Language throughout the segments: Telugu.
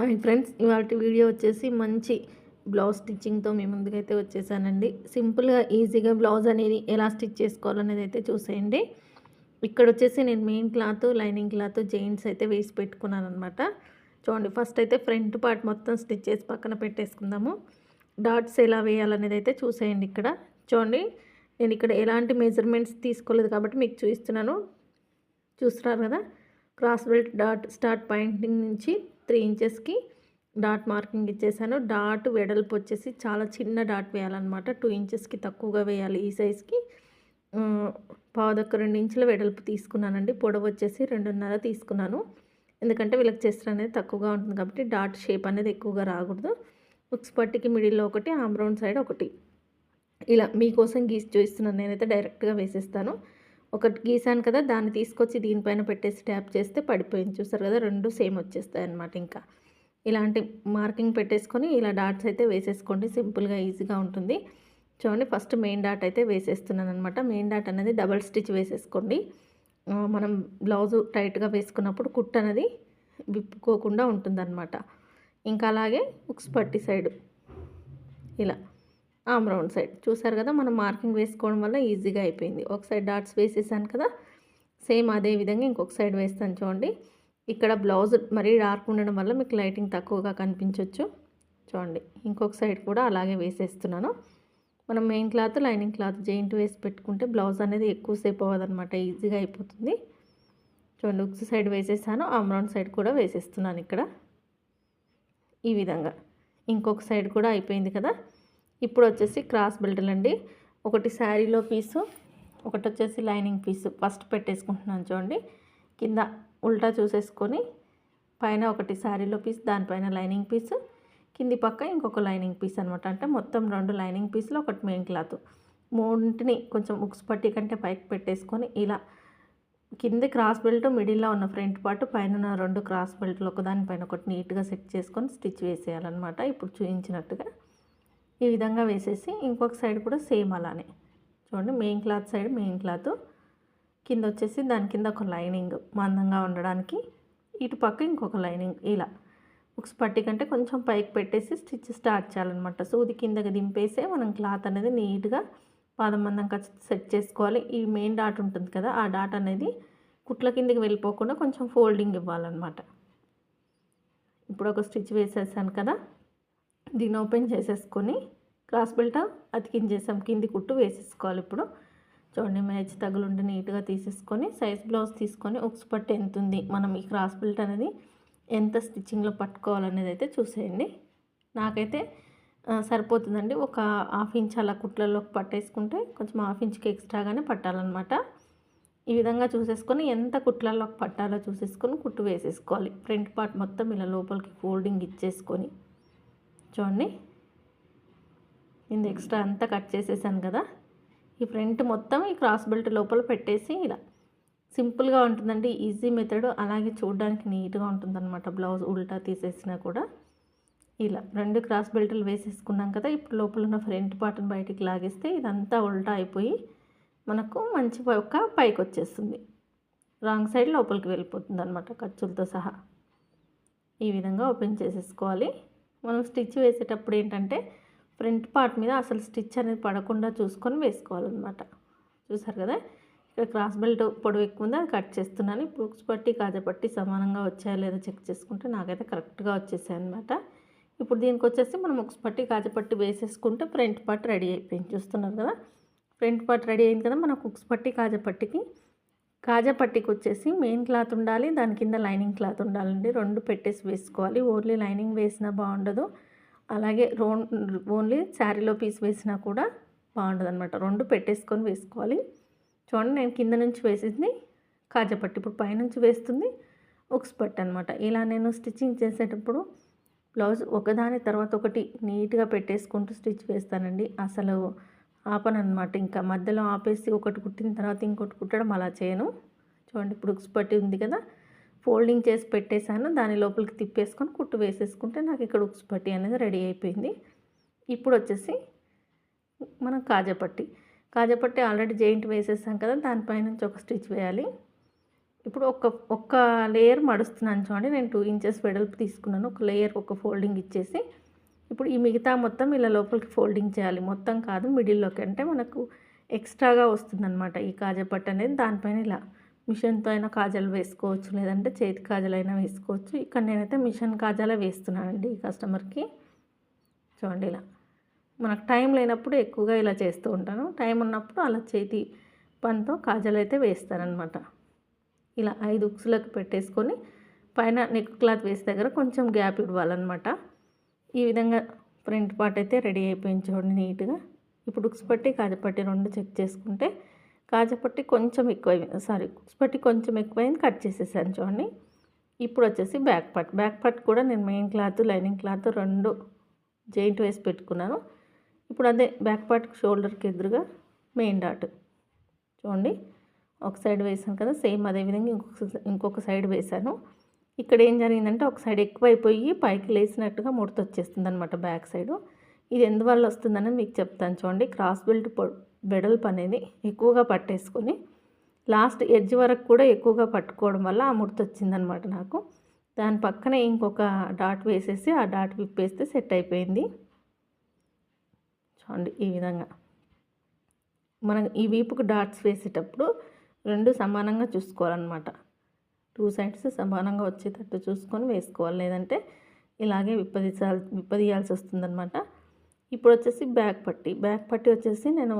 హాయ్ ఫ్రెండ్స్ ఇవాటి వీడియో వచ్చేసి మంచి బ్లౌజ్ స్టిచ్చింగ్తో మీ ముందుకైతే వచ్చేసానండి. సింపుల్గా ఈజీగా బ్లౌజ్ అనేది ఎలా స్టిచ్ చేసుకోవాలనేది అయితే చూసేయండి. ఇక్కడ వచ్చేసి నేను main cloth lining cloth joints అయితే వేసి పెట్టుకున్నాను అనమాట చూడండి ఫస్ట్ అయితే ఫ్రంట్ పార్ట్ మొత్తం స్టిచ్ చేసి పక్కన పెట్టేసుకుందాము. డాట్స్ ఎలా వేయాలనేది అయితే చూసేయండి ఇక్కడ. చూడండి నేను ఇక్కడ ఎలాంటి మెజర్మెంట్స్ తీసుకోలేదు కాబట్టి మీకు చూస్తున్నాను చూస్తున్నారు కదా cross belt dot start pointing నుంచి త్రీ ఇంచెస్కి డాట్ మార్కింగ్ ఇచ్చేసాను. డాట్ వెడల్పు వచ్చేసి చాలా చిన్న డాట్ వేయాలన్నమాట. టూ ఇంచెస్కి తక్కువగా వేయాలి ఈ సైజ్కి. పావుదొక్క రెండు ఇంచుల వెడల్పు తీసుకున్నానండి. పొడవు వచ్చేసి రెండున్నర తీసుకున్నాను. ఎందుకంటే వీళ్ళకి చెస్ట్ అనేది తక్కువగా ఉంటుంది కాబట్టి డాట్ షేప్ అనేది ఎక్కువగా రాకూడదు. ఉక్స్ పట్టికి మిడిల్లో ఒకటి ఆమ్రౌండ్ సైడ్ ఒకటి. ఇలా మీకోసం గీసి చూపిస్తున్నాను. నేనైతే డైరెక్ట్గా వేసేస్తాను. ఒకటి గీసాను కదా దాన్ని తీసుకొచ్చి దీనిపైన పెట్టేసి ట్యాప్ చేస్తే పడిపోయింది. చూస్తారు కదా రెండు సేమ్ వచ్చేస్తాయి అన్నమాట ఇంకా. ఇలాంటి మార్కింగ్ పెట్టేసుకొని ఇలా డాట్స్ అయితే వేసేసుకోండి. సింపుల్గా ఈజీగా ఉంటుంది. చూడండి ఫస్ట్ మెయిన్ డాట్ అయితే వేసేస్తున్నాను అనమాట మెయిన్ డాట్ అనేది డబల్ స్టిచ్ వేసేసుకోండి. మనం బ్లౌజు టైట్గా వేసుకున్నప్పుడు కుట్ అనేది విప్పుకోకుండా ఉంటుందన్నమాట. ఇంకా అలాగే ఉక్స్ పట్టి సైడ్. ఇలా. ఆమ్ రౌండ్ సైడ్ చూసారు కదా మనం మార్కింగ్ వేసుకోవడం వల్ల ఈజీగా అయిపోయింది. ఒక సైడ్ డాట్స్ వేసేసాను కదా సేమ్ అదే విధంగా ఇంకొక సైడ్ వేస్తాను చూడండి. ఇక్కడ బ్లౌజ్ మరీ డార్క్ ఉండడం వల్ల మీకు లైటింగ్ తక్కువగా కనిపించవచ్చు చూడండి ఇంకొక సైడ్ కూడా అలాగే వేసేస్తున్నాను. మనం main cloth lining cloth joint వేసి పెట్టుకుంటే బ్లౌజ్ అనేది ఎక్కువసేపు అవ్వదనమాట ఈజీగా అయిపోతుంది. చూడండి ఉక్స్ సైడ్ వేసేసాను ఆమ్రౌండ్ సైడ్ కూడా వేసేస్తున్నాను ఇక్కడ. ఈ విధంగా. ఇంకొక సైడ్ కూడా అయిపోయింది కదా ఇప్పుడు వచ్చేసి క్రాస్ బెల్ట్లు అండి ఒకటి శారీలో పీసు ఒకటి వచ్చేసి లైనింగ్ పీసు. ఫస్ట్ పెట్టేసుకుంటున్నాను చూడండి. కింద ఉల్టా చూసేసుకొని పైన ఒకటి శారీలో పీస్ దానిపైన లైనింగ్ పీసు. కింది పక్క ఇంకొక లైనింగ్ పీస్ అనమాట అంటే మొత్తం రెండు లైనింగ్ పీసులు ఒకటి మెయిన్ క్లాత్. మూడింటిని కొంచెం ఉక్స్ పట్టి కంటే పైకి పెట్టేసుకొని ఇలా కింది క్రాస్ బెల్ట్ మిడిల్లో ఉన్న ఫ్రంట్ పార్ట్ పైన ఉన్న రెండు క్రాస్ బెల్ట్లు ఒకదానిపైన ఒకటి నీట్గా సెట్ చేసుకొని స్టిచ్ వేసేయాలన్నమాట. ఇప్పుడు చూపించినట్టుగా ఈ విధంగా వేసేసి ఇంకొక సైడ్ కూడా సేమ్ అలానే. చూడండి main cloth side main cloth కింద వచ్చేసి దాని కింద ఒక లైనింగ్ మందంగా ఉండడానికి. ఇటు పక్క ఇంకొక లైనింగ్ ఇలా. బుక్స్ పట్టి కంటే కొంచెం పైకి పెట్టేసి స్టిచ్ స్టార్ట్ చేయాలన్నమాట. సూది కిందకి దింపేసే మనం క్లాత్ అనేది నీట్గా పాదం మందంగా సెట్ చేసుకోవాలి. ఈ మెయిన్ డాట్ ఉంటుంది కదా ఆ డాట్ అనేది కుట్ల కిందకి వెళ్ళిపోకుండా కొంచెం ఫోల్డింగ్ ఇవ్వాలన్నమాట. ఇప్పుడు ఒక స్టిచ్ వేసేసాను కదా. దీన్ని ఓపెన్ చేసేసుకొని క్రాస్ బెల్ట్ అతికించేసాం. కింది కుట్టు వేసేసుకోవాలి ఇప్పుడు. చూడండి మ్యాచ్ తగులుంటే నీట్గా తీసేసుకొని సైజ్ బ్లౌజ్ తీసుకొని ఉక్స్ పట్టు ఎంత ఉంది మనం ఈ క్రాస్ బెల్ట్ అనేది ఎంత స్టిచ్చింగ్లో పట్టుకోవాలనేది అయితే చూసేయండి. నాకైతే సరిపోతుందండి. ఒక హాఫ్ ఇంచ్ అలా కుట్లలో పట్టేసుకుంటే కొంచెం హాఫ్ ఇంచ్కి ఎక్స్ట్రాగానే పట్టాలన్నమాట. ఈ విధంగా చూసేసుకొని ఎంత కుట్లలోకి పట్టాలో చూసేసుకొని కుట్టు వేసేసుకోవాలి. ఫ్రంట్ పార్ట్ మొత్తం ఇలా లోపలికి ఫోల్డింగ్ ఇచ్చేసుకొని. చూడండి. ఇది ఎక్స్ట్రా అంతా కట్ చేసేసాను కదా. ఈ ఫ్రంట్ మొత్తం ఈ క్రాస్ బెల్ట్ లోపల పెట్టేసి ఇలా సింపుల్గా ఉంటుందండి ఈజీ మెథడ్ అలాగే చూడడానికి నీట్గా ఉంటుందన్నమాట. బ్లౌజ్ ఉల్టా తీసేసినా కూడా. ఇలా రెండు క్రాస్ బెల్ట్లు వేసేసుకున్నాం కదా ఇప్పుడు లోపల ఉన్న ఫ్రంట్ పార్ట్ని బయటికి లాగేస్తే ఇదంతా ఉల్టా అయిపోయి మనకు మంచి ఒక పైకి వచ్చేస్తుంది. రాంగ్ సైడ్ లోపలికి వెళ్ళిపోతుంది అనమాట ఖర్చులతో సహా. ఈ విధంగా ఓపెన్ చేసేసుకోవాలి. మనం స్టిచ్ వేసేటప్పుడు ఏంటంటే ఫ్రంట్ పార్ట్ మీద అసలు స్టిచ్ అనేది పడకుండా చూసుకొని వేసుకోవాలన్నమాట. చూసారు కదా? ఇక్కడ క్రాస్ బెల్ట్ పొడవు ఎక్కువ ఉంది అది కట్ చేస్తున్నాను. ఇప్పుడు పట్టి కాజపట్టి సమానంగా వచ్చాయా లేదా చెక్ చేసుకుంటే నాకైతే కరెక్ట్గా వచ్చేసాయి అనమాట ఇప్పుడు దీనికి వచ్చేసి మనం ఉక్స్ పట్టి కాజపట్టి వేసేసుకుంటే ఫ్రంట్ పార్ట్ రెడీ అయిపోయింది. చూస్తున్నారు కదా? ఫ్రంట్ పార్ట్ రెడీ అయింది కదా? మనకు ఉక్స్ పట్టి కాజపట్టికి కాజా పట్టికి వచ్చేసి మెయిన్ క్లాత్ ఉండాలి దాని కింద లైనింగ్ క్లాత్ ఉండాలండి. రెండు పెట్టేసి వేసుకోవాలి. ఓన్లీ లైనింగ్ వేసినా బాగుండదు. అలాగే రో ఓన్లీ శారీలో పీస్ వేసినా కూడా బాగుండదు అనమాట రెండు పెట్టేసుకొని వేసుకోవాలి. చూడండి నేను కింద నుంచి వేసింది కాజా పట్టి. ఇప్పుడు పైనుంచి వేస్తుంది ఉక్స్ పట్టు అనమాట ఇలా నేను స్టిచ్చింగ్ చేసేటప్పుడు బ్లౌజ్ ఒకదాని తర్వాత ఒకటి నీట్గా పెట్టేసుకుంటూ స్టిచ్ వేస్తానండి. అసలు ఆపనమాట ఇంకా మధ్యలో ఆపేసి ఒకటి కుట్టిన తర్వాత ఇంకోటి కుట్టడం అలా చేయను. చూడండి ఇప్పుడు ఉక్స్ పట్టి ఉంది కదా. ఫోల్డింగ్ చేసి పెట్టేశాను. దాని లోపలికి తిప్పేసుకొని కుట్టు వేసేసుకుంటే నాకు ఇక్కడ ఉక్స్ పట్టి అనేది రెడీ అయిపోయింది. ఇప్పుడు వచ్చేసి మనం కాజాపట్టి కాజాపట్టి ఆల్రెడీ జాయింట్ వేసేసాం కదా దానిపైనుంచి ఒక స్టిచ్ వేయాలి. ఇప్పుడు ఒక ఒక్క లేయర్ మడుస్తున్నాను చూడండి. నేను టూ ఇంచెస్ వెడల్పు తీసుకున్నాను. ఒక లేయర్ ఒక ఫోల్డింగ్ ఇచ్చేసి ఇప్పుడు ఈ మిగతా మొత్తం ఇలా లోపలికి ఫోల్డింగ్ చేయాలి. మొత్తం కాదు మిడిల్లోకి. అంటే మనకు ఎక్స్ట్రాగా వస్తుందన్నమాట ఈ కాజపట్టు అనేది. దానిపైన ఇలా మిషన్తో అయినా కాజాలు వేసుకోవచ్చు లేదంటే చేతి కాజాలైనా అయినా వేసుకోవచ్చు. ఇక్కడ నేనైతే మిషన్ కాజాలే వేస్తున్నానండి ఈ కస్టమర్కి. చూడండి ఇలా. మనకు టైం లేనప్పుడు ఎక్కువగా ఇలా చేస్తూ ఉంటాను. టైం ఉన్నప్పుడు అలా చేతి పనితో కాజాలు అయితే వేస్తారనమాట ఇలా ఐదు ఉక్సులకు పెట్టేసుకొని పైన నెక్ క్లాత్ వేసే దగ్గర కొంచెం గ్యాప్ ఇవ్వాలన్నమాట. ఈ విధంగా ఫ్రంట్ పార్ట్ అయితే రెడీ అయిపోయింది చూడండి నీట్గా. ఇప్పుడు ఉక్స్ పట్టి కాజపట్టి రెండు చెక్ చేసుకుంటే కాజపట్టి కొంచెం ఎక్కువ సారీ ఉక్స్ పట్టి కొంచెం ఎక్కువైంది కట్ చేసేసాను చూడండి. ఇప్పుడు వచ్చేసి బ్యాక్ పార్ట్. బ్యాక్ పార్ట్ కూడా నేను మెయిన్ క్లాత్ లైనింగ్ క్లాత్ రెండు జాయింట్ వేసి పెట్టుకున్నాను. ఇప్పుడు అదే బ్యాక్ పార్ట్ షోల్డర్కి ఎదురుగా మెయిన్ డాట్ చూడండి. ఒక సైడ్ వేసాను కదా సేమ్ అదేవిధంగా ఇంకొక ఇంకొక సైడ్ వేసాను. ఇక్కడ ఏం జరిగిందంటే ఒక సైడ్ ఎక్కువైపోయి పైకి లేసినట్టుగా ముడత వచ్చేస్తుంది అనమాట బ్యాక్ సైడు. ఇది ఎందువల్ల వస్తుందని మీకు చెప్తాను చూడండి. క్రాస్ బెల్ట్ బెడల్పు అనేది ఎక్కువగా పట్టేసుకొని లాస్ట్ ఎడ్జ్ వరకు కూడా ఎక్కువగా పట్టుకోవడం వల్ల ఆ ముడత వచ్చిందనమాట నాకు. దాని పక్కనే ఇంకొక డాట్ వేసేసి ఆ డాట్ విప్పేస్తే సెట్ అయిపోయింది. చూడండి ఈ విధంగా. మనం ఈ వీపుకు డాట్స్ వేసేటప్పుడు రెండు సమానంగా చూసుకోవాలన్నమాట. టూ సైడ్స్ సమానంగా వచ్చేటట్టు చూసుకొని వేసుకోవాలి. లేదంటే ఇలాగే విప్పదీసాల్ విప్పదీయాల్సి వస్తుందనమాట ఇప్పుడు వచ్చేసి బ్యాక్ పట్టి. బ్యాక్ పట్టి వచ్చేసి నేను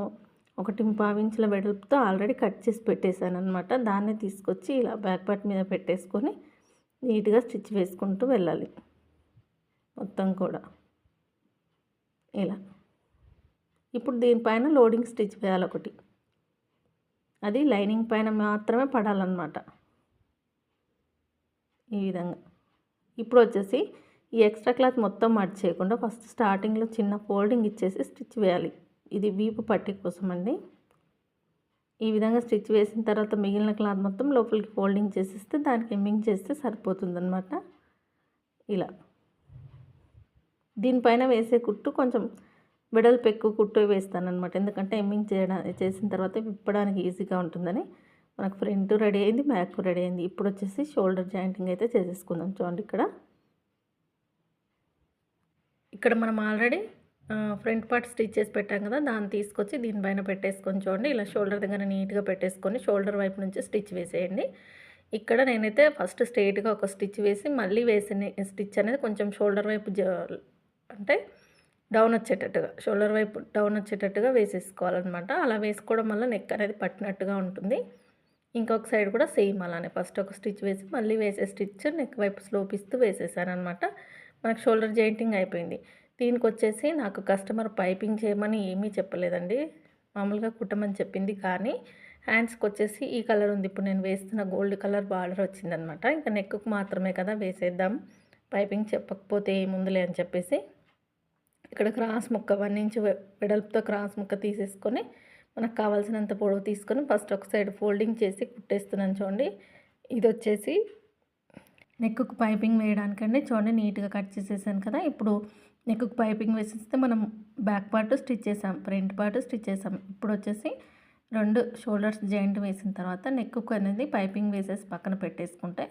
ఒకటి పావించుల వెడల్పుతో ఆల్రెడీ కట్ చేసి పెట్టేశాను అనమాట దాన్ని తీసుకొచ్చి ఇలా బ్యాక్ పట్టి మీద పెట్టేసుకొని నీట్గా స్టిచ్ వేసుకుంటూ వెళ్ళాలి. మొత్తం కూడా. ఇలా. ఇప్పుడు దీనిపైన లోడింగ్ స్టిచ్ వేయాలి ఒకటి. అది లైనింగ్ పైన మాత్రమే పడాలన్నమాట. ఈ విధంగా. ఇప్పుడు వచ్చేసి ఈ ఎక్స్ట్రా క్లాత్ మొత్తం మడ్ చేయకుండా ఫస్ట్ స్టార్టింగ్లో చిన్న ఫోల్డింగ్ ఇచ్చేసి స్టిచ్ వేయాలి. ఇది వీపు పట్టి కోసం అండి. ఈ విధంగా స్టిచ్ వేసిన తర్వాత మిగిలిన క్లాత్ మొత్తం లోపలికి ఫోల్డింగ్ చేసేస్తే దానికి ఎమ్మింగ్ చేస్తే సరిపోతుందన్నమాట. ఇలా. దీనిపైన వేసే కుట్టు కొంచెం వెడల్పు ఎక్కువ కుట్టు అనమాట ఎందుకంటే ఎమ్మింగ్ చేయడం చేసిన తర్వాత విప్పడానికి ఈజీగా ఉంటుందని. మనకు ఫ్రంట్ రెడీ అయింది బ్యాక్ రెడీ అయింది. ఇప్పుడు వచ్చేసి షోల్డర్ జాయింటింగ్ అయితే చేసేసుకుందాం చూడండి ఇక్కడ. ఇక్కడ మనం ఆల్రెడీ ఫ్రంట్ పార్ట్ స్టిచ్ చేసి పెట్టాం కదా దాన్ని తీసుకొచ్చి దీనిపైన పెట్టేసుకొని చూడండి. ఇలా షోల్డర్ దగ్గర నీట్గా పెట్టేసుకొని షోల్డర్ వైపు నుంచి స్టిచ్ వేసేయండి. ఇక్కడ నేనైతే ఫస్ట్ స్ట్రైట్గా ఒక స్టిచ్ వేసి మళ్ళీ వేసిన స్టిచ్ అనేది కొంచెం షోల్డర్ వైపు అంటే డౌన్ వచ్చేటట్టుగా షోల్డర్ వైపు డౌన్ వచ్చేటట్టుగా వేసేసుకోవాలన్నమాట. అలా వేసుకోవడం వల్ల నెక్ అనేది పట్టినట్టుగా ఉంటుంది. ఇంకొక సైడ్ కూడా సేమ్ అలానే. ఫస్ట్ ఒక స్టిచ్ వేసి మళ్ళీ వేసే స్టిచ్ నెక్ వైపు స్లోప్ ఇస్తూ అనమాట మనకు షోల్డర్ జాయింటింగ్ అయిపోయింది. దీనికి వచ్చేసి నాకు కస్టమర్ పైపింగ్ చేయమని ఏమీ చెప్పలేదండి. మామూలుగా కుట్టమని చెప్పింది కానీ హ్యాండ్స్కి వచ్చేసి ఈ కలర్ ఉంది. ఇప్పుడు నేను వేస్తున్న గోల్డ్ కలర్ బార్డర్ వచ్చిందనమాట ఇంకా నెక్కు మాత్రమే కదా వేసేద్దాం. పైపింగ్ చెప్పకపోతే ఏముందిలే అని చెప్పేసి ఇక్కడ క్రాస్ ముక్క వన్ ఇంచ్ వెడల్పుతో క్రాస్ ముక్క తీసేసుకొని మనకు కావాల్సినంత పొడవు తీసుకొని ఫస్ట్ ఒక సైడ్ ఫోల్డింగ్ చేసి కుట్టేస్తున్నాను చూడండి. ఇది వచ్చేసి నెక్కుకు పైపింగ్ వేయడానికండి. చూడండి నీట్గా కట్ చేసేసాను కదా. ఇప్పుడు నెక్కుకు పైపింగ్ వేసేస్తే మనం బ్యాక్ పార్ట్ స్టిచ్ చేసాం ఫ్రంట్ పార్ట్ స్టిచ్ చేసాం. ఇప్పుడు వచ్చేసి రెండు షోల్డర్స్ జాయింట్ వేసిన తర్వాత నెక్కుకు అనేది పైపింగ్ వేసేసి పక్కన పెట్టేసుకుంటే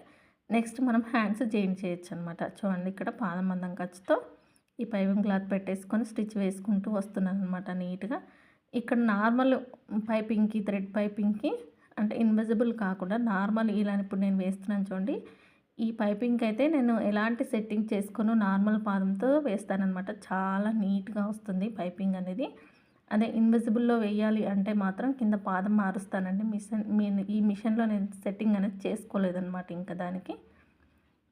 నెక్స్ట్ మనం హ్యాండ్స్ జాయింట్ చేయొచ్చు అనమాట చూడండి ఇక్కడ పాదం మందం ఖర్చుతో ఈ పైపింగ్ క్లాత్ పెట్టేసుకొని స్టిచ్ వేసుకుంటూ వస్తున్నాను అనమాట నీట్గా. ఇక్కడ నార్మల్ పైపింగ్కి థ్రెడ్ పైపింగ్కి అంటే ఇన్విజిబుల్ కాకుండా నార్మల్ ఇలా ఇప్పుడు నేను వేస్తున్నాను చూడండి. ఈ పైపింగ్కి అయితే నేను ఎలాంటి సెట్టింగ్ చేసుకొని నార్మల్ పాదంతో వేస్తానమాట చాలా నీట్గా వస్తుంది పైపింగ్ అనేది. అదే ఇన్విజిబుల్లో వేయాలి అంటే మాత్రం కింద పాదం మారుస్తానండి. మిషన్ ఈ మిషన్లో నేను సెట్టింగ్ అనేది చేసుకోలేదన్నమాట ఇంకా దానికి.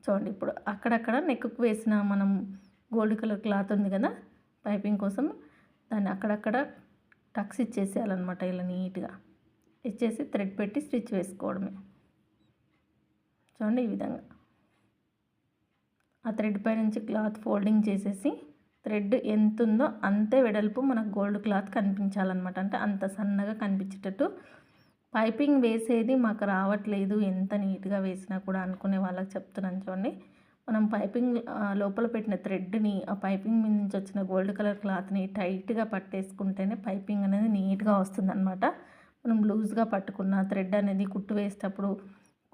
చూడండి ఇప్పుడు అక్కడక్కడ నెక్కు వేసిన మనం గోల్డ్ కలర్ క్లాత్ ఉంది కదా పైపింగ్ కోసం. దాన్ని అక్కడక్కడ టక్స్ ఇచ్చేసేయాలన్నమాట ఇలా నీట్గా. ఇచ్చేసి థ్రెడ్ పెట్టి స్టిచ్ వేసుకోవడమే. చూడండి ఈ విధంగా. ఆ థ్రెడ్ పై నుంచి క్లాత్ ఫోల్డింగ్ చేసేసి థ్రెడ్ ఎంత ఉందో అంతే వెడల్పు మనకు గోల్డ్ క్లాత్ కనిపించాలన్నమాట. అంటే అంత సన్నగా కనిపించేటట్టు. పైపింగ్ వేసేది మాకు రావట్లేదు. ఎంత నీట్గా వేసినా కూడా అనుకునే వాళ్ళకి చెప్తున్నాను చూడండి. మనం పైపింగ్ లోపల పెట్టిన థ్రెడ్ని ఆ పైపింగ్ మీద నుంచి వచ్చిన గోల్డ్ కలర్ క్లాత్ని టైట్గా పట్టేసుకుంటేనే పైపింగ్ అనేది నీట్గా వస్తుందన్నమాట. మనం లూజ్గా పట్టుకున్న థ్రెడ్ అనేది కుట్టు వేసేటప్పుడు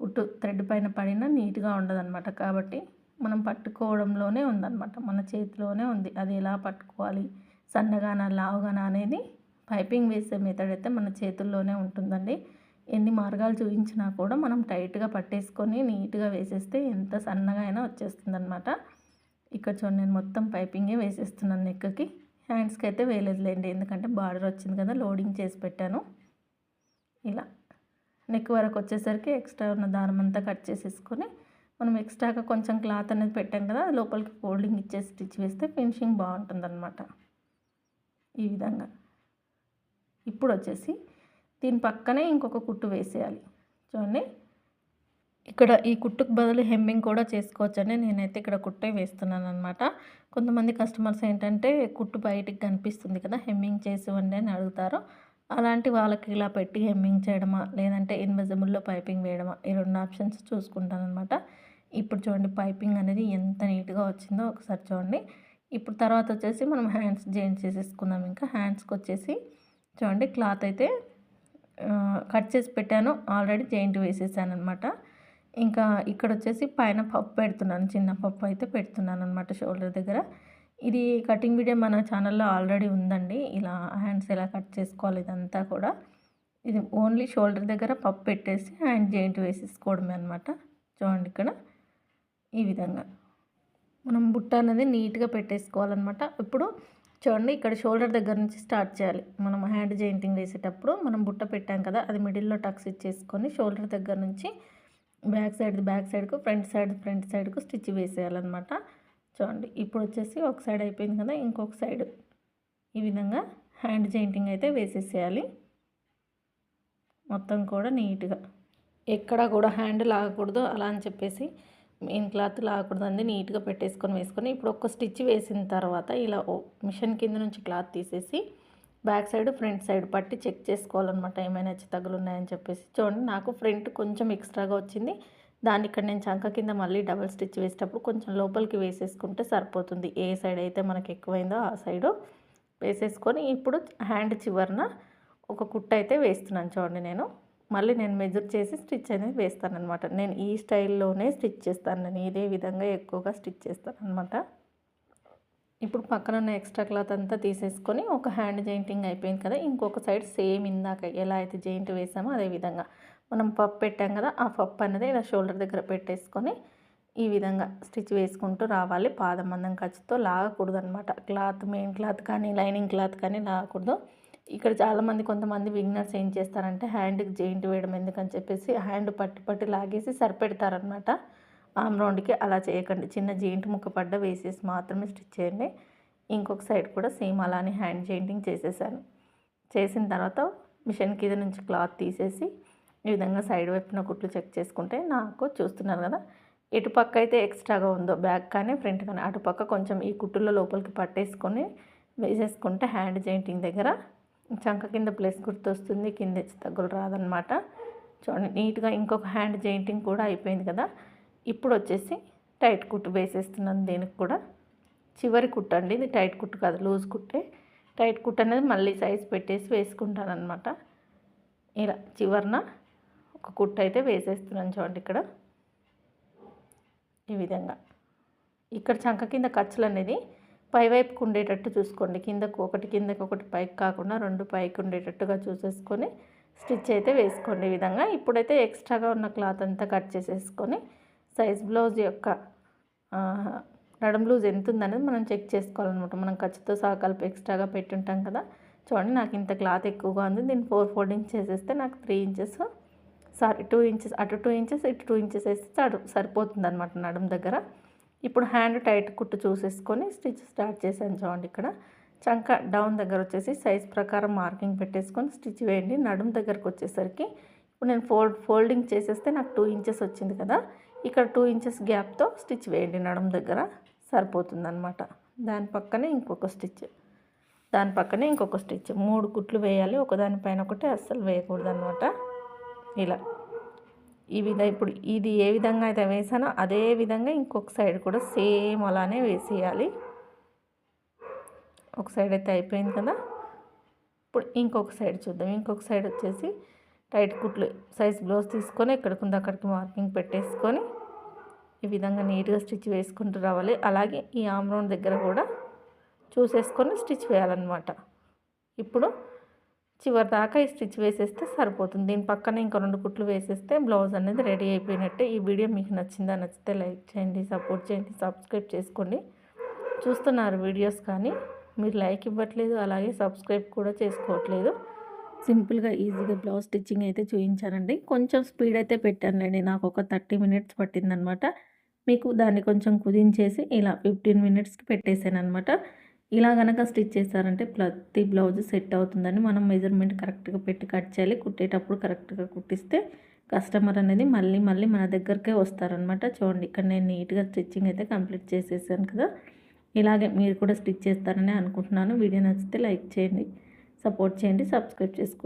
కుట్టు థ్రెడ్ పైన పడినా నీట్గా ఉండదన్నమాట. కాబట్టి మనం పట్టుకోవడంలోనే ఉందన్నమాట. మన చేతిలోనే ఉంది. అది ఎలా పట్టుకోవాలి? సన్నగానా లావుగానా అనేది పైపింగ్ వేసే మెథడ్ అయితే మన చేతుల్లోనే ఉంటుందండి. ఎన్ని మార్గాలు చూపించినా కూడా మనం టైట్గా పట్టేసుకొని నీట్గా వేసేస్తే ఎంత సన్నగా అయినా వచ్చేస్తుంది అనమాట ఇక్కడ చూడండి నేను మొత్తం పైపింగే వేసేస్తున్నాను నెక్కకి హ్యాండ్స్కి అయితే వేయలేదులేండి ఎందుకంటే బార్డర్ వచ్చింది కదా లోడింగ్ చేసి పెట్టాను. ఇలా నెక్ వరకు వచ్చేసరికి ఎక్స్ట్రా ఉన్న దారం అంతా కట్ చేసేసుకొని మనం ఎక్స్ట్రాగా కొంచెం క్లాత్ అనేది పెట్టాం కదా లోపలికి ఫోల్డింగ్ ఇచ్చేసి స్టిచ్ వేస్తే ఫినిషింగ్ బాగుంటుంది అనమాట ఈ విధంగా. ఇప్పుడు వచ్చేసి దీని పక్కనే ఇంకొక కుట్టు వేసేయాలి. చూడండి. ఇక్కడ ఈ కుట్టుకు బదులు హెమ్మింగ్ కూడా చేసుకోవచ్చండి నేనైతే ఇక్కడ కుట్టే వేస్తున్నాను అనమాట కొంతమంది కస్టమర్స్ ఏంటంటే కుట్టు బయటికి కనిపిస్తుంది కదా హెమ్మింగ్ చేసివ్వండి అని అడుగుతారు. అలాంటి వాళ్ళకి ఇలా పెట్టి హెమ్మింగ్ చేయడమా లేదంటే ఇన్విజిబుల్లో పైపింగ్ వేయడమా ఈ రెండు ఆప్షన్స్ చూసుకుంటాను అనమాట ఇప్పుడు చూడండి పైపింగ్ అనేది ఎంత నీట్గా వచ్చిందో ఒకసారి చూడండి. ఇప్పుడు తర్వాత వచ్చేసి మనం హ్యాండ్స్ జాయిన్ చేసేసుకుందాం. ఇంకా హ్యాండ్స్కి వచ్చేసి చూడండి క్లాత్ అయితే కట్ చేసి పెట్టాను. ఆల్రెడీ జాయింట్ వేసేసాను అనమాట ఇంకా ఇక్కడ వచ్చేసి పైన పప్పు పెడుతున్నాను. చిన్న పప్పు అయితే పెడుతున్నాను అనమాట షోల్డర్ దగ్గర. ఇది కటింగ్ వీడియో మన ఛానల్లో ఆల్రెడీ ఉందండి. ఇలా హ్యాండ్స్ ఎలా కట్ చేసుకోవాలి ఇదంతా కూడా. ఇది ఓన్లీ షోల్డర్ దగ్గర పప్పు పెట్టేసి హ్యాండ్ జాయింట్ వేసేసుకోవడమే అనమాట చూడండి ఇక్కడ. ఈ విధంగా. మనం బుట్ట అనేది నీట్గా పెట్టేసుకోవాలన్నమాట. ఇప్పుడు చూడండి ఇక్కడ షోల్డర్ దగ్గర నుంచి స్టార్ట్ చేయాలి. మనం హ్యాండ్ జాయింటింగ్ వేసేటప్పుడు మనం బుట్ట పెట్టాం కదా అది మిడిల్లో టక్స్ ఇచ్చేసుకొని షోల్డర్ దగ్గర నుంచి బ్యాక్ సైడ్ బ్యాక్ సైడ్కు ఫ్రంట్ సైడ్ ఫ్రంట్ సైడ్కు స్టిచ్ వేసేయాలన్నమాట. చూడండి ఇప్పుడు వచ్చేసి ఒక సైడ్ అయిపోయింది కదా ఇంకొక సైడ్. ఈ విధంగా హ్యాండ్ జాయింటింగ్ అయితే వేసేసేయాలి. మొత్తం కూడా నీట్గా. ఎక్కడ కూడా హ్యాండ్ లాగకూడదు అలా అని చెప్పేసి మెయిన్ క్లాత్ లాగకూడదండి. నీట్గా పెట్టేసుకొని వేసుకొని ఇప్పుడు ఒక స్టిచ్ వేసిన తర్వాత ఇలా మిషన్ కింద నుంచి క్లాత్ తీసేసి బ్యాక్ సైడ్ ఫ్రంట్ సైడ్ పట్టి చెక్ చేసుకోవాలన్నమాట. ఏమైనా తగులు ఉన్నాయని చెప్పేసి. చూడండి నాకు ఫ్రంట్ కొంచెం ఎక్స్ట్రాగా వచ్చింది. దాన్ని ఇక్కడ నేను చంక కింద మళ్ళీ డబల్ స్టిచ్ వేసేటప్పుడు కొంచెం లోపలికి వేసేసుకుంటే సరిపోతుంది. ఏ సైడ్ అయితే మనకి ఎక్కువైందో ఆ సైడు వేసేసుకొని ఇప్పుడు హ్యాండ్ చివరన ఒక కుట్ట అయితే వేస్తున్నాను చూడండి నేను. మళ్ళీ నేను మెజర్ చేసి స్టిచ్ అనేది వేస్తాను అనమాట నేను ఈ స్టైల్లోనే స్టిచ్ చేస్తాను. నేను ఇదే విధంగా ఎక్కువగా స్టిచ్ చేస్తాను అనమాట ఇప్పుడు పక్కన ఉన్న ఎక్స్ట్రా క్లాత్ అంతా తీసేసుకొని ఒక హ్యాండ్ జాయింటింగ్ అయిపోయింది కదా ఇంకొక సైడ్ సేమ్ ఇందాక ఎలా అయితే జాయింట్ వేసామో అదే విధంగా. మనం పప్పు పెట్టాం కదా ఆ పప్పు అనేది ఇలా షోల్డర్ దగ్గర పెట్టేసుకొని ఈ విధంగా స్టిచ్ వేసుకుంటూ రావాలి. పాదం మందం ఖర్చుతో లాగకూడదు అనమాట క్లాత్ మెయిన్ క్లాత్ కానీ లైనింగ్ క్లాత్ కానీ లాగకూడదు. ఇక్కడ చాలామంది కొంతమంది విగ్నర్స్ ఏం చేస్తారంటే హ్యాండ్కి జెయింట్ వేయడం ఎందుకని చెప్పేసి హ్యాండ్ పట్టి పట్టి లాగేసి సరిపెడతారనమాట ఆమ్ రౌండ్కి అలా చేయకండి. చిన్న జెయింట్ ముక్క పడ్డ వేసేసి మాత్రమే స్టిచ్ చేయండి. ఇంకొక సైడ్ కూడా సేమ్ అలానే హ్యాండ్ జెయింటింగ్ చేసేసాను. చేసిన తర్వాత మిషన్ కింద నుంచి క్లాత్ తీసేసి ఈ విధంగా సైడ్ వైపున కుట్లు చెక్ చేసుకుంటే నాకు చూస్తున్నారు కదా ఇటుపక్క అయితే ఎక్స్ట్రాగా ఉందో బ్యాక్ కానీ ఫ్రంట్ కానీ అటుపక్క కొంచెం ఈ కుట్టుల లోపలికి పట్టేసుకొని వేసేసుకుంటే హ్యాండ్ జెయింటింగ్ దగ్గర చంక కింద ప్లేస్ గుర్తొస్తుంది కింద తగ్గులు రాదనమాట చూడండి నీట్గా ఇంకొక హ్యాండ్ జాయింటింగ్ కూడా అయిపోయింది కదా. ఇప్పుడు వచ్చేసి టైట్ కుట్టు వేసేస్తున్నాను దీనికి కూడా. చివరి కుట్టు అండి ఇది టైట్ కుట్టు కాదు లూజ్ కుట్టే. టైట్ కుట్టు అనేది మళ్ళీ సైజ్ పెట్టేసి వేసుకుంటాను అనమాట ఇలా చివరిన ఒక కుట్టు అయితే వేసేస్తున్నాను చూడండి ఇక్కడ. ఈ విధంగా. ఇక్కడ చంక కింద ఖర్చులు అనేది పైవైపుకు ఉండేటట్టు చూసుకోండి. కిందకు ఒకటి కిందకు ఒకటి పైకి కాకుండా రెండు పైకి ఉండేటట్టుగా చూసేసుకొని స్టిచ్ అయితే వేసుకోండి ఈ విధంగా. ఇప్పుడైతే ఎక్స్ట్రాగా ఉన్న క్లాత్ అంతా కట్ చేసేసుకొని సైజ్ బ్లౌజ్ యొక్క నడుం లూజ్ ఎంత ఉందనేది మనం చెక్ చేసుకోవాలన్నమాట. మనం ఖర్చుతో సహా కలిపి ఎక్స్ట్రాగా పెట్టుంటాం కదా. చూడండి నాకు ఇంత క్లాత్ ఎక్కువగా ఉంది. దీన్ని ఫోర్ ఫోల్డింగ్ చేసేస్తే నాకు three inches sorry two inches అటు టూ ఇంచెస్ ఇటు టూ ఇంచెస్ వేస్తే అటు సరిపోతుంది అనమాట నడుం దగ్గర. ఇప్పుడు హ్యాండ్ టైట్ కుట్టు చూసేసుకొని స్టిచ్ స్టార్ట్ చేశాను చూడండి ఇక్కడ. చంక డౌన్ దగ్గర వచ్చేసి సైజ్ ప్రకారం మార్కింగ్ పెట్టేసుకొని స్టిచ్ వేయండి. నడుము దగ్గరకు వచ్చేసరికి ఇప్పుడు నేను ఫోల్డ్ ఫోల్డింగ్ చేసేస్తే నాకు టూ ఇంచెస్ వచ్చింది కదా. ఇక్కడ టూ ఇంచెస్ గ్యాప్తో స్టిచ్ వేయండి నడుము దగ్గర. సరిపోతుంది అనమాట దాని పక్కనే ఇంకొక స్టిచ్. దాని పక్కనే ఇంకొక స్టిచ్. మూడు కుట్లు వేయాలి. ఒకదానిపైన ఒకటి అస్సలు వేయకూడదు అనమాట ఇలా. ఈ విధంగా ఇప్పుడు ఇది ఏ విధంగా అయితే వేసానో అదే విధంగా ఇంకొక సైడ్ కూడా సేమ్ అలానే వేసేయాలి. ఒక సైడ్ అయితే అయిపోయింది కదా? ఇప్పుడు ఇంకొక సైడ్ చూద్దాం. ఇంకొక సైడ్ వచ్చేసి టైట్ కుట్లు సైజ్ బ్లౌజ్ తీసుకొని ఎక్కడికి అక్కడికి మార్కింగ్ పెట్టేసుకొని ఈ విధంగా నీట్గా స్టిచ్ వేసుకుంటూ రావాలి. అలాగే ఈ ఆమ్రౌండ్ దగ్గర కూడా చూసేసుకొని స్టిచ్ వేయాలన్నమాట. ఇప్పుడు చివరి దాకా ఈ స్టిచ్ వేసేస్తే సరిపోతుంది. దీని పక్కన ఇంకా రెండు కుట్లు వేసేస్తే బ్లౌజ్ అనేది రెడీ అయిపోయినట్టే. ఈ వీడియో మీకు నచ్చిందా నచ్చితే లైక్ చేయండి సపోర్ట్ చేయండి సబ్స్క్రైబ్ చేసుకోండి. చూస్తున్నారు వీడియోస్ కానీ మీరు లైక్ ఇవ్వట్లేదు అలాగే సబ్స్క్రైబ్ కూడా చేసుకోవట్లేదు. సింపుల్గా ఈజీగా బ్లౌజ్ స్టిచ్చింగ్ అయితే చూపించానండి కొంచెం స్పీడ్ అయితే పెట్టానండి నాకు ఒక థర్టీ మినిట్స్ పట్టిందనమాట. మీకు దాన్ని కొంచెం కుదించేసి ఇలా ఫిఫ్టీన్ మినిట్స్కి పెట్టేసాను అనమాట ఇలా కనుక స్టిచ్ చేశారంటే ప్రతి బ్లౌజ్ సెట్ అవుతుందని మనం మెజర్మెంట్ కరెక్ట్గా పెట్టి కట్ చేయాలి. కుట్టేటప్పుడు కరెక్ట్గా కుట్టిస్తే కస్టమర్ అనేది మళ్ళీ మళ్ళీ మన దగ్గరకే వస్తారనమాట చూడండి ఇక్కడ నేను నీట్గా స్టిచ్చింగ్ అయితే కంప్లీట్ చేసేసాను కదా. ఇలాగే మీరు కూడా స్టిచ్ చేస్తారని అనుకుంటున్నాను. వీడియో నచ్చితే లైక్ చేయండి సపోర్ట్ చేయండి సబ్స్క్రైబ్ చేసుకోండి.